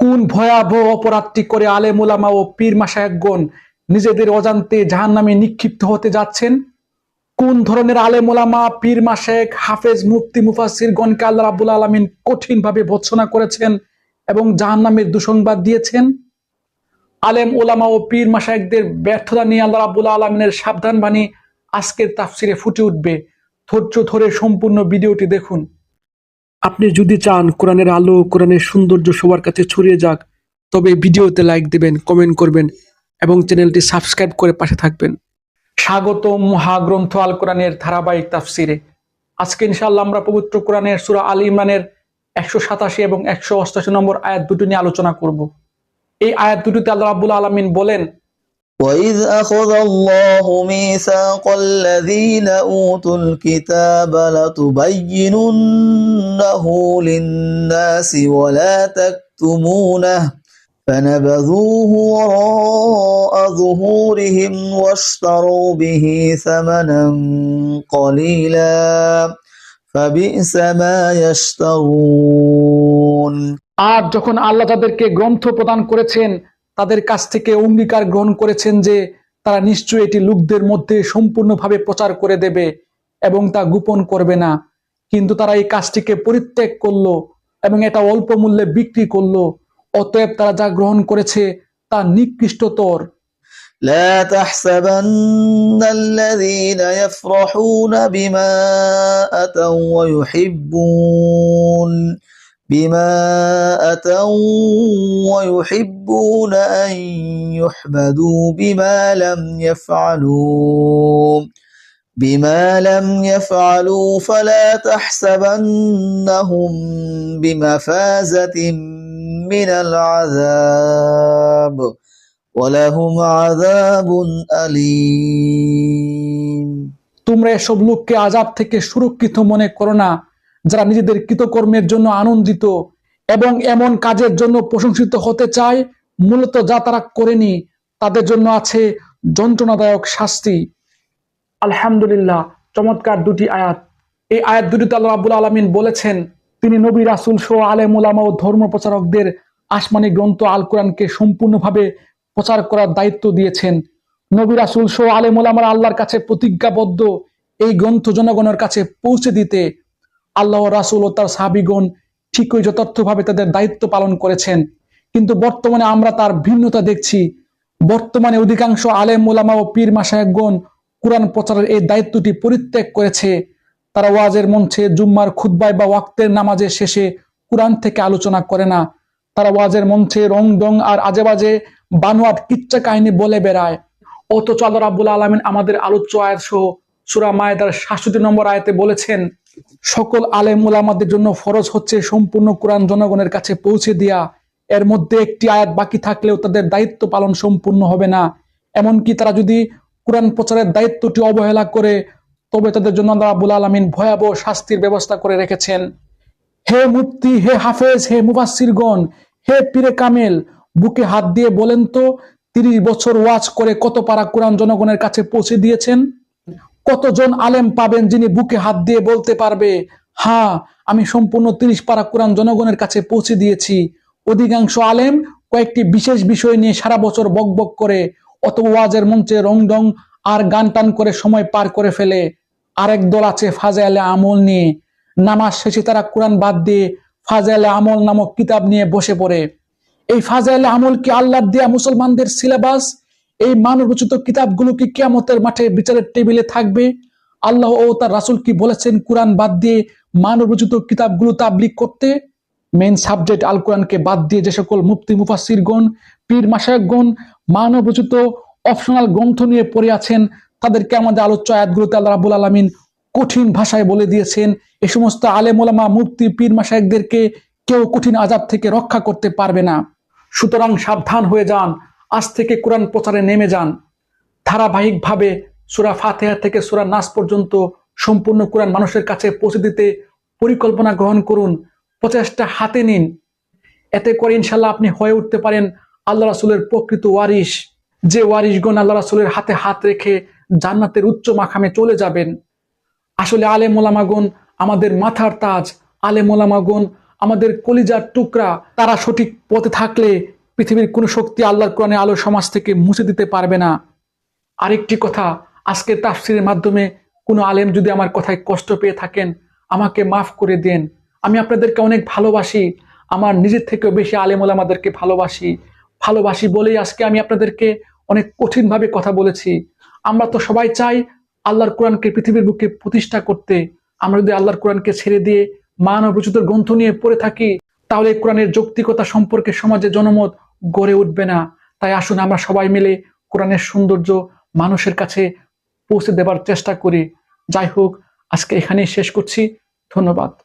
কোন ভয়াবহ অপরাধটি করে আলেম ওলামা ও পীর মাসায়কগণ নিজেদের অজান্তে জাহান নামে নিক্ষিপ্ত হতে যাচ্ছেন? কোন ধরনের আলেম ওলামা পীর মাসেক হাফেজ, মুফতি মুফাসির গণকে আল্লাহ রাবুল আলমিন কঠিন ভাবে ভৎসনা করেছেন এবং জাহান নামের দুসংবাদ দিয়েছেন? আলেম ওলামা ও পীর মাসায়কদের ব্যর্থতা নিয়ে আল্লাহ রাবুল আলমিনের সাবধান বাণী আজকের তাফসিরে ফুটে উঠবে। ধৈর্য ধরে সম্পূর্ণ ভিডিওটি দেখুন। আপনি যদি চান কোরআনের আলো, কোরআনের সৌন্দর্য সবার কাছে ছড়িয়ে যাক, তবে ভিডিওতে লাইক দিবেন কমেন্ট করবেন এবং চ্যানেলটি সাবস্ক্রাইব করে পাশে থাকবেন। স্বাগত মহাগ্রন্থ আল কোরআনের ধারাবাহিক তাফসিরে। আজকে ইনশাআল্লাহ আমরা পবিত্র কোরআনের সুরা আল ইমরানের একশো সাতাশি এবং একশো অষ্টাশি নম্বর আয়াত দুটি নিয়ে আলোচনা করব। এই আয়াত দুটিতে আল্লাহ রাবুল আলমিন বলেন وإذ أخذ الله ميثاق الذين أوتوا الكتاب لتبيننه للناس ولا تكتمونه فنبذوه وراء ظهورهم واشتروا به ثمنا قليلا فبئس ما يشترون আর যখন আল্লাহ তাদেরকে গ্রন্থ প্রদান করেছেন তাদের কাছ থেকে অঙ্গীকার গ্রহণ করেছেন যে তারা নিশ্চয়ই এটি লোকদের মধ্যে সম্পূর্ণভাবে প্রচার করে দেবে এবং তা গোপন করবে না কিন্তু তারা এই কাজটিকে পরিত্যাগ করলো এবং এটা অল্প মূল্যে বিক্রি করলো অতএব তারা যা গ্রহণ করেছে তা নিকৃষ্টতর لا تحسبن الذين يفرحون بما أتوا ويحبون بما أتوا ويحبون أن يحمدوا بما لم يفعلوا بما لم يفعلوا فلا تحسبنهم بمفازة من العذاب ولهم عذاب أليم তোমরা এসব লোককে আজাব থেকে সুরক্ষিত মনে করো না যারা নিজেদের কৃতকর্মের জন্য আনন্দিত এবং এমন কাজের জন্য প্রশংসিত হতে চায়, মূলত যা তারা করেনি, তাদের জন্য আছে যন্ত্রণাদায়ক শাস্তি। আলহামদুলিল্লাহ, চমৎকার দুটি আয়াত। এই আয়াত দুটিতে আল্লাহ রাবুল আলমিন বলেছেন, তিনি নবী, রাসুল সহ আলেম উলামা ও ধর্ম প্রচারকদের আসমানি গ্রন্থ আল কোরআনকে সম্পূর্ণভাবে প্রচার করার দায়িত্ব দিয়েছেন। নবী, রাসুল সহ আলেম আল্লাহর কাছে প্রতিজ্ঞাবদ্ধ এই গ্রন্থ জনগণের কাছে পৌঁছে দিতে আল্লাহ রাসুল ও তার সাহাবিগণ ঠিকই যথার্থভাবে তাদের দায়িত্ব পালন করেছেন। কিন্তু বর্তমানে আমরা তার ভিন্নতা দেখছি। বর্তমানে অধিকাংশ আলেম ওলামা ও পীর মাসায়কগণ কোরআন প্রচারের এই দায়িত্বটি পরিত্যাগ করেছে। তারা ওয়াজের মঞ্চে জুম্মার খুদ্বায় বা ওয়াক্তের নামাজের শেষে কোরআন থেকে আলোচনা করে না। তারা ওয়াজের মঞ্চে রং ডং আর আজে বাজে বানোয়াট কিচ্ছা কাহিনী বলে বেড়ায়। অথচ আল্লাহ রাবুল আলমিন আমাদের আলোচ্য আয়াত সহ সুরা মায়েদার সাতষট্টি নম্বর আয়াতে বলেছেন সকল আলেম উলামাদের জন্য ফরজ হচ্ছে সম্পূর্ণ কোরআন জনগণের কাছে পৌঁছে দেয়া। এর মধ্যে একটি আয়াত বাকি থাকলেও তাদের দায়িত্ব পালন সম্পূর্ণ হবে না। এমনকি তারা যদি কোরআন প্রচারের দায়িত্বটি অবহেলা করে, তবে তাদের জন্য রাবুল আলমিন ভয়াবহ শাস্তির ব্যবস্থা করে রেখেছেন। হে মুফতি, হে হাফেজ, হে মুবাসিরগণ হে পীরে কামেল, বুকে হাত দিয়ে বলেন তো, তিরিশ বছর ওয়াজ করে কত পারা কোরআন জনগণের কাছে পৌঁছে দিয়েছেন? কতজন আলেম পাবেন যিনি বুকে হাত দিয়ে বলতে পারবে হ্যাঁ আমি সম্পূর্ণ তিরিশ পারা কোরআন জনগণের কাছে পৌঁছে দিয়েছি। অধিকাংশ আলেম কয়েকটি বিশেষ বিষয় নিয়ে সারা বছর বক বক করে অত ওয়াজের মঞ্চে রং ডং আর গান টান করে সময় পার করে ফেলে। আরেক দল আছে ফাজাইলে আমল নিয়ে। নামাজ শেষে তারা কোরআন বাদ দিয়ে ফাজাইলে আমল নামক কিতাব নিয়ে বসে পড়ে। এই ফাজাইলে আমল কি আল্লাহ দেয়া মুসলমানদের সিলেবাস? এই মানবরচিত কিতাবগুলো কি কিয়ামতের মাঠে বিচারের টেবিলে থাকবে। আল্লাহ ও তার রাসুল কি বলেছেন? কোরআন বাদ দিয়ে মানবরচিত কিতাবগুলো তাবলিক করতে? মেন সাবজেক্ট আল কোরআনকে বাদ দিয়ে যে সকল মুফতি মুফাসিরগণ পীর মাসায়কগণ মানবরচিত অপশনাল গ্রন্থ নিয়ে পড়ে আছেন, তাদেরকে আমাদের আলোচ্য আয়াতগুলোতে আল্লাহ রাবুল আলমিন কঠিন ভাষায় বলে দিয়েছেন। এ সমস্ত আলেম ওলামা, মুফতি, পীর, মাসায়কদেরকে কেউ কঠিন আজাব থেকে রক্ষা করতে পারবে না। সুতরাং সাবধান হয়ে যান। আজ থেকে কোরআন প্রচারে নেমে যান। ধারাবাহিকভাবে সুরা ফাতেহা থেকে সুরা নাস পর্যন্ত সম্পূর্ণ কোরআন মানুষের কাছে পৌঁছে দিতে পরিকল্পনা গ্রহণ করুন, প্রচেষ্টা হাতে নিন। এতে করে ইনশাল্লাহ আপনি হয়ে উঠতে পারেন আল্লাহ রাসুলের প্রকৃত ওয়ারিশ। যে ওয়ারিশগণ আল্লাহ রাসুলের হাতে হাত রেখে জান্নাতের উচ্চ মাখামে চলে যাবেন। আসলে আলে মোলামাগুন আমাদের মাথার তাজ আলে মোলামাগুন আমাদের কলিজার টুকরা, তারা সঠিক পথে থাকলে পৃথিবীর কোনো শক্তি আল্লাহর কোরআনে আলো সমাজ থেকে মুছে দিতে পারবে না। আরেকটি কথা, আজকে তাফসিরের মাধ্যমে কোনো আলেম যদি আমার কথায় কষ্ট পেয়ে থাকেন, আমাকে মাফ করে দেন। আমি আপনাদেরকে অনেক ভালোবাসি, আমার নিজের থেকেও বেশি আলেম আমাদেরকে ভালোবাসি। ভালোবাসি বলেই আজকে আমি আপনাদেরকে অনেক কঠিনভাবে কথা বলেছি। আমরা তো সবাই চাই আল্লাহর কোরআনকে পৃথিবীর বুকে প্রতিষ্ঠা করতে। আমরা যদি আল্লাহর কোরআনকে ছেড়ে দিয়ে মানব রচিত গ্রন্থ নিয়ে পড়ে থাকি, তাহলে কোরআনের যৌক্তিকতা সম্পর্কে সমাজে জনমত গড়ে উঠবে না। তাই আসুন আমরা সবাই মিলে কোরআনের সৌন্দর্য মানুষের কাছে পৌঁছে দেবার চেষ্টা করি। যাই হোক, আজকে এখানেই শেষ করছি। ধন্যবাদ।